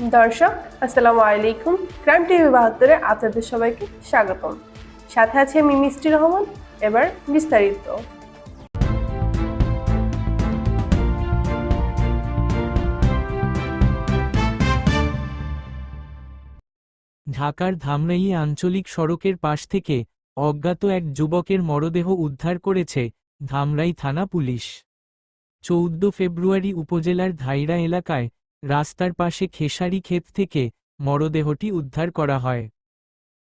দর্শক, আসসালামু আলাইকুম। ক্রাইম টিভি বাহাত্তরে আপনাদের সবাইকে স্বাগতম। সাথে আছে আমি মিষ্টি রহমান, এবার বিস্তারিত। ঢাকার ধামরাই আঞ্চলিক সড়কের পাশ থেকে অজ্ঞাত এক যুবকের মরদেহ উদ্ধার করেছে ধামরাই থানা পুলিশ। চৌদ্দ ফেব্রুয়ারি উপজেলার ধাইরা এলাকায় রাস্তার পাশে খেসারি ক্ষেত থেকে মরদেহটি উদ্ধার করা হয়।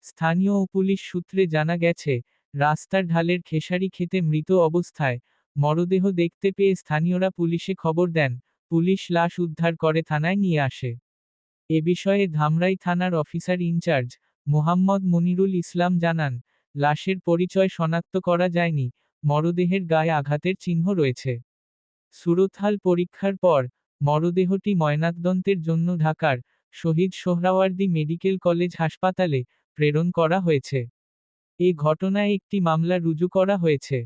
স্থানীয় পুলিশ সূত্রে জানা গেছে, রাস্তার ঢালের খেসারি ক্ষেতে মৃত অবস্থায় মরদেহ দেখতে পেয়ে স্থানীয়রা পুলিশে খবর দেন, পুলিশ লাশ উদ্ধার করে থানায় নিয়ে আসে। এ বিষয়ে ধামরাই থানার officer in charge Mohammad Monirul Islam জানান, লাশের পরিচয় শনাক্ত করা যায়নি, মরদেহের গায়ে আঘাতের চিহ্ন রয়েছে। সুরতহাল পরীক্ষার পর মরদেহটি ময়নাতদন্তের জন্য ঢাকার শহীদ সোহরাওয়ার্দী মেডিকেল কলেজ হাসপাতালে প্রেরণ করা হয়েছে। এ ঘটনায় একটি মামলা রুজু করা হয়েছে।